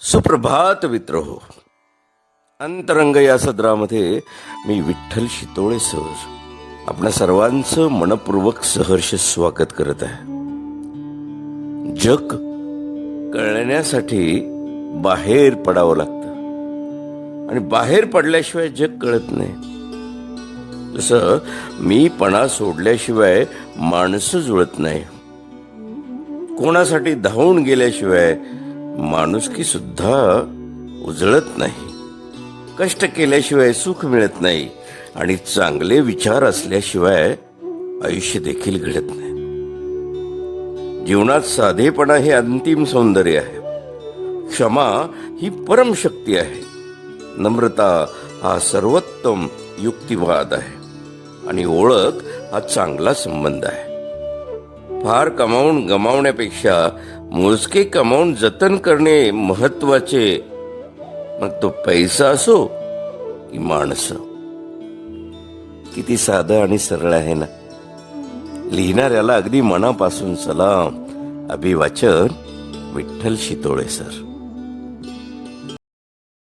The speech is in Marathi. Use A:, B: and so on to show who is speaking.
A: सुप्रभात मित्र. हो अंतरंग या सदरामध्ये मी विठ्ठल शितोळे सर. आपल्या सर्वांचं मनपूर्वक सहर्ष स्वागत करत आहे. जग कळण्यासाठी बाहेर पडावं लागतं. आणि बाहेर पडल्याशिवाय जग कळत नाही. तसं मी पणा सोडल्याशिवाय माणसं जुळत नाही. कोणासाठी धावून गेल्याशिवाय माणुसकी सुद्धा उजळत नाही. कष्ट केल्याशिवाय सुख मिळत नाही आणि चांगले विचार असल्याशिवाय आयुष्य देखील घडत नाही. जीवनात साधेपणा हे अंतिम सौंदर्य आहे. क्षमा ही परमशक्ती आहे. नम्रता हा सर्वोत्तम युक्तिवाद आहे आणि ओळख हा चांगला संबंध आहे. फार कमावून गमावण्यापेक्षा मोजके कमावून जतन करणे महत्त्वाचे. मग तो पैसा असो की माणसं. किती साधं आणि सरळ आहे ना. लिहिणाऱ्याला अगदी मनापासून सलाम. अभिवाचन विठ्ठल शितोळे सर.